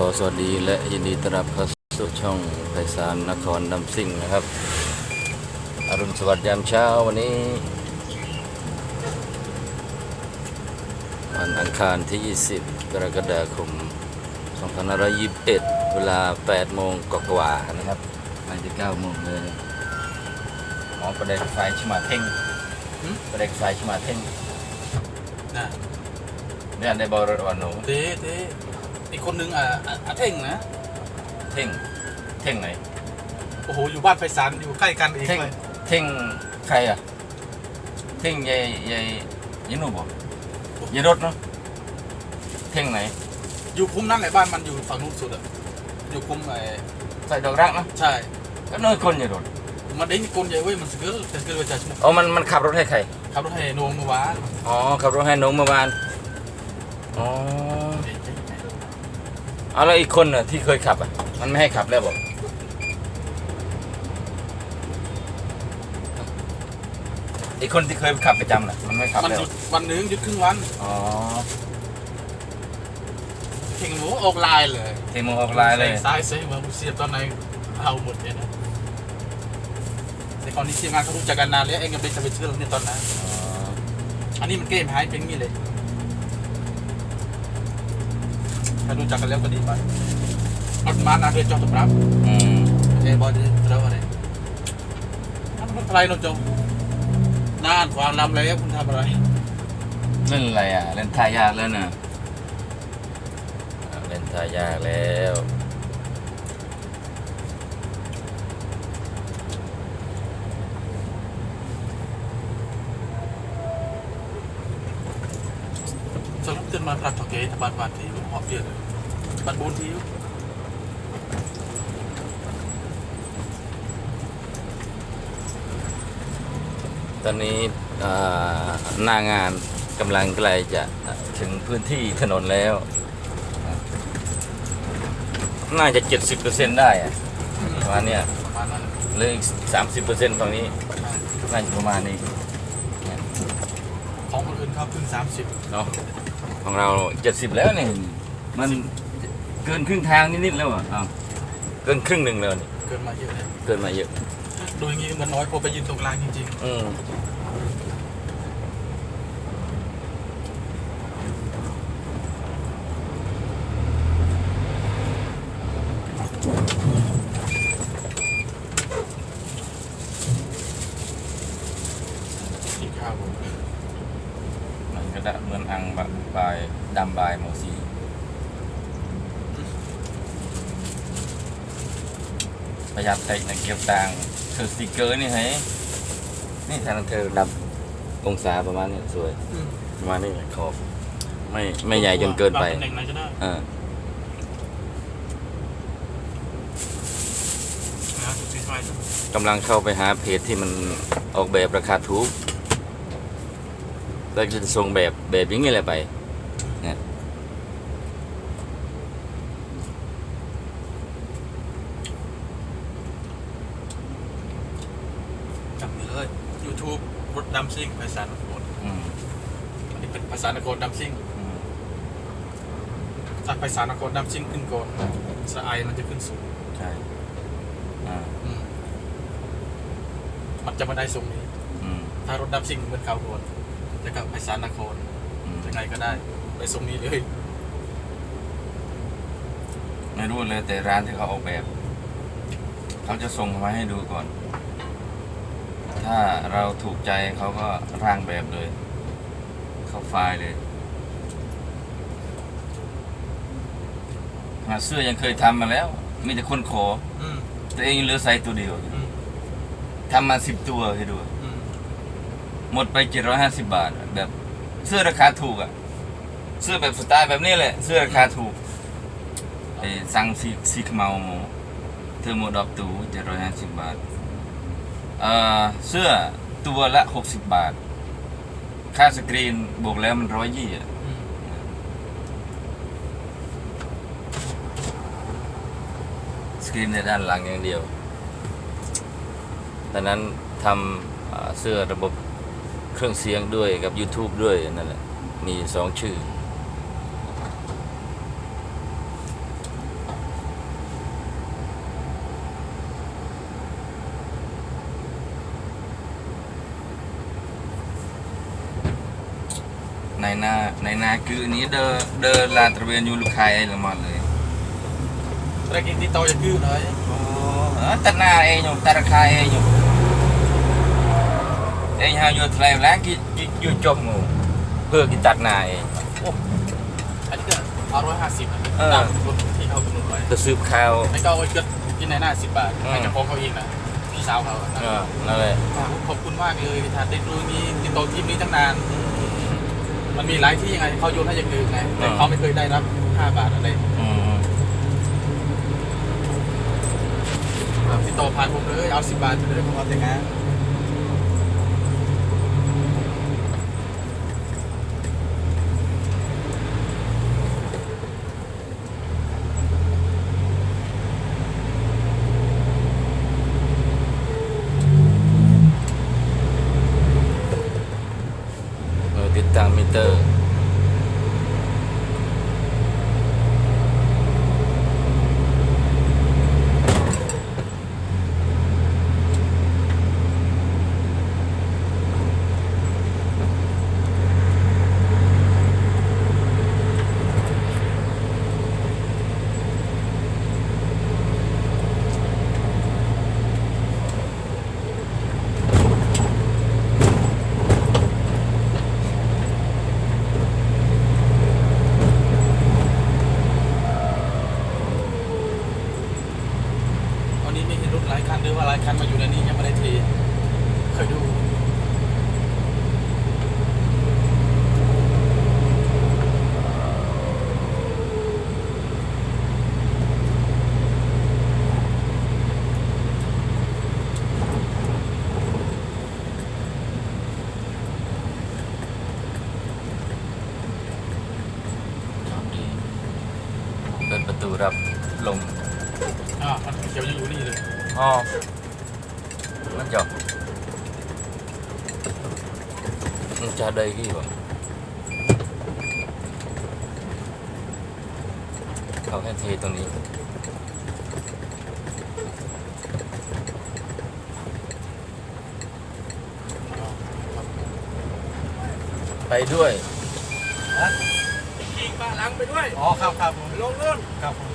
ขอสวัสดีและยินดีต้อนรับเข้าสู่ช่องไพศาลนครดำซิ่งนะครับ อรุณสวัสดิ์ยามเช้าวันนี้ วันอังคารที่ 20 กรกฎาคม 2521 เวลา 8 โมงกว่าๆนะครับไม่จะ9โมงเลยหมอประเด็นไฟชมาเท่งหืมประเด็นไฟชมาเท่งน่ะเนี่ยในบริวารหนูเด้เด้ อีกคนนึงอะอะอาเท่งนะ เท่ง เท่งไหน โอ้โห อยู่บ้านไฟสารอยู่ใกล้กันเองเท่ง เลย เท่งใครอะ เท่งยายยายยายหนูบอกยายรถเนาะ เท่งไหน อยู่คุ้มนั่นแหละบ้านมันอยู่ฝั่งนู้นสุดอะ อยู่คุ้มไอ้ใส่ดอกรักเนาะใช่ ก็น้อยคนยายรถมันได้คนใหญ่เว้ยมันสเกิลแต่สเกิลไปจากอ๋อมันมันขับรถให้ใคร ขับรถให้โนงเมื่อวานอ๋อขับรถให้น้องเมื่อวาน อ๋อ เอาแล้วอีกคนน่ะที่เคยขับอะ มันไม่ให้ขับแล้วบอกอีกคนที่เคยขับประจำน่ะมันไม่ขับมันแล้วหยุดวันหนึงหยุดครึ่งวันอ๋อเท่งหมูออกไลน์เลยเทมงออกไลน์เลยซ้ายเซมาเสียบตอนไหนเอาหมดเนี่ยนะแต่ก่อนนี้ทีมงานเขารู้จักกันนานแล้วเองยังเป็นจะไปเชื่อเนี่ยตอนนั้น อ๋ออันนี้มันเกมหายเป็นงี้เลย ถ้ารู้จักกันแล้วก็ดีไปอัตมานาเรียนจอตุปรับอืมเอ้บอดี้เท่าอะไรทำอะไรน้องจงนานวางลำแล้วคุณทำอะไรเล่นอะไรอะ เล่นทายาทแล้วนะอ่าเล่นทายาทแล้ว สรุปตื่น มาพลัดถกเกตบ้านบ้านที่หอบเดียวเลยบ้านบูนที่อยู่ตอนนี้อ่าหน้างานกำลังใกล้จะถึงพื้นที่ถนนแล้ว น่าจะ 70%ได้อะประมาณเนี้ยประมาณนั้นเหลืออีก 30%ฝั่งนี้น่าจะประมาณนี้ ของคนอื่นเขาเพิ่งสามสิบเนาะ ของเรา70แล้วนี่มันเกินครึ่งทางนิดๆแล้วอะอ้าวเกินครึ่งหนึ่งแล้วนี่เกินมาเยอะเลยเกินมาเยอะ ดูอย่างงี้มันน้อยพอไปยืนตรงกลางจริงอืม ๆกินข้าวผม มันก็ได้เหมือนอังแบบบายดำบายโมซีประหยัดตินะเก็บตังค์คือสติกเกอร์นี่เฮ้ยนี่ทางเธอดับองศาประมาณนี้สวย อืมประมาณนี้แหละขอบ ไม่ไม่ใหญ่จนเกินไปวางตำแหน่งไหนก็ได้อ่านะจุดสีไฟกำลังเข้าไปหาเพจที่มันออกแบบราคาถูกแล้วก็จะส่งแบบแบบอย่างนี้แหละไปเนี่ย จับมือเลย YouTube รถดำซิ่งภา ษานครอืมอันนี้เป็นภาษานครดำซิ่งอืมถ้าภาษานครดำซิ่งขึ้นก่อนสะไอมันจะขึ้นสูงใช่อ่าอืมมันจะมาได้ทรงนี้ อืมถ้ารถดำซิ่งเหมือนเขาโดนแล้วก็ภาษานครอืมยังไงก็ได้ ไปทรงนี้เลย ไม่รู้เลยแต่ร้านที่เขาออกแบบ เขาจะส่งมาให้ดูก่อน ถ้าเราถูกใจเขาก็ร่างแบบเลย เข้าไฟล์เลยหาเสื้อยังเคยทำมาแล้ว มีแต่คนขออืมตัวเองยังเหลือไซส์ตัวเดียวอืมทำมาสิบตัวให้ดู อืมหมดไปเจ็ดร้อยห้าสิบบาทอะแบบเสื้อราคาถูกอะ เสื้อแบบสไตล์แบบนี้แหละ เสื้อราคาถูกไอ้ซังซีซีขมาวโมเทอร์โมดอกตูเจ็ดร้อยห้าสิบบาท เสื้อตัวละหกสิบบาท ค่าสกรีนบวกแล้วมันร้อยยี่สกรีนในด้านหลังอย่างเดียวดังนั้นทำเอ่อเสื้อระบบเครื่องเสียงด้วยกับ YouTube ด้วยนั่นแหละ มีสองชื่อ ในหน้าในหน้าคืออันนี้เดอเดอลาตระเวนอยู่ลูกค้าไอ้ละมันเลยแรกกินที่โตจะคือเลยโอ้เออตัดหน้าเองอยู่ตัดราคาเองอยู่เองหาอยู่ทะเลแล้วกี่กี่อยู่จบงูเพื่อกี่ตัดหน้าเองอันนี้ก็เอาร้อยห้าสิบเออตามรถที่เขากำหนดไว้จะซื้อข้าวไม่ก็เอาไว้เกิดกินในหน้าสิบบาทอืมให้เจ้าของเขาเองนะพี่สาวเขาอะเออนั่นแหละขอบคุณมากเลยที่ทานได้รู้นี้ติดต่อทีมนี้ตั้งนาน มันมีหลายที่ยังไงเขาโยนให้อย่างอื่นไงแต่เขาไม่เคยได้รับห้าบาทอะไรอืมติดต่อผ่านผมเลยเอาสิบบาทไปเลยผมเอาแต่งงาน เออติ ดตั้งมิเตอร์ วันนี้ไม่เห็นรถหลายคันหรือว่าหลายคันมาอยู่ในนี้ยังไม่ได้เทเคยดู ดีเปิดประตูรับลม อ่าวมันเขียวยังอยู่นี่เลย อ๋อมันจบมันจะได้กี่วะเขาแค่เทตรงนี้ไปด้วยขี่ปลาลังไปด้วย อ๋อ ครับครับผมลงนู่นครับผม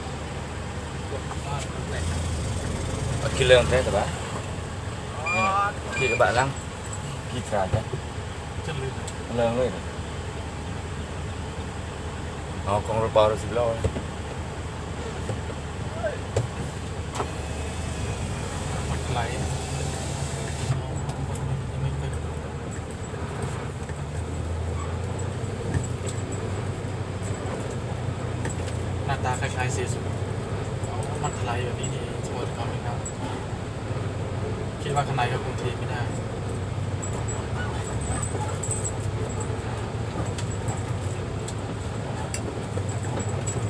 Khi lương thế tờ bá Khi các bạn lăng Khi trả cho จะลืม lương lên Nó con rồi bò rồi xíu lâu มันไหลไม่เคยหน้าตาคล้ายๆเสียสุดมันไหลแบบนี้นี่สมมติเขาไม่ครับ คิดว่าข้างในเขาคงเทไม่ได้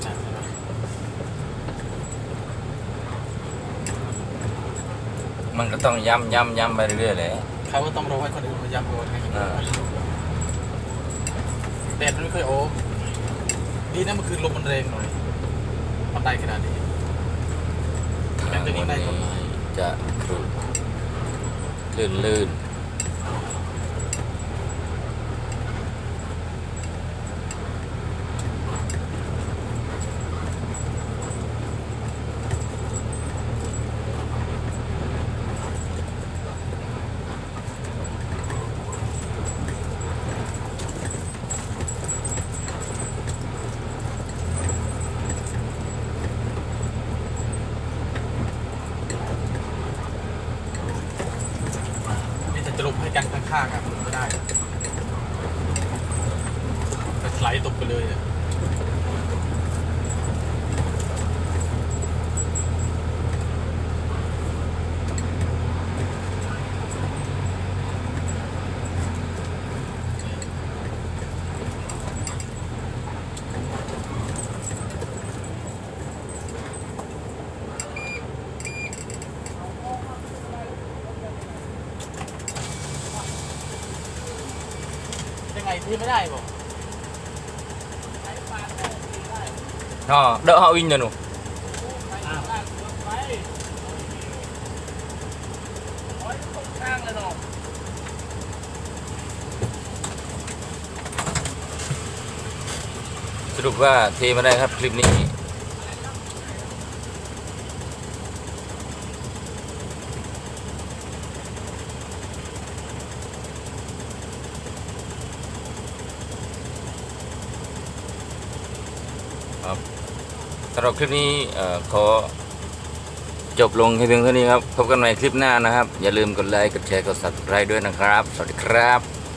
จัดเลยนะ Mình có ต้องย้ำย้ำย้ำไปเรื่อยๆเลยเขาก็ต้องรอให้คนอื่นมาย้ำก่อนไงอ่าแดดมันไม่ค่อยโอ้ดีนะเมื่อคืนลมมันแรงหน่อยมันได้ขนาดนี้ทางวันนี้จะครุ ลื่นลื่น จะลงให้กันข้างๆอะมันก็ได้จะไหลตกไปเลยอะ ยังไงที่ไม่ได้บอก Nó đỡ họ in rồi nụ ข้างเลยเนาะสรุปว่าเทมาได้ครับคลิปนี้ ครับสำหรับคลิปนี้ขอจบลงแค่เพียงเท่านี้ครับ พบกันใหม่คลิปหน้านะครับ อย่าลืมกดไลค์ กดแชร์ กด subscribe ด้วยนะครับ สวัสดีครับ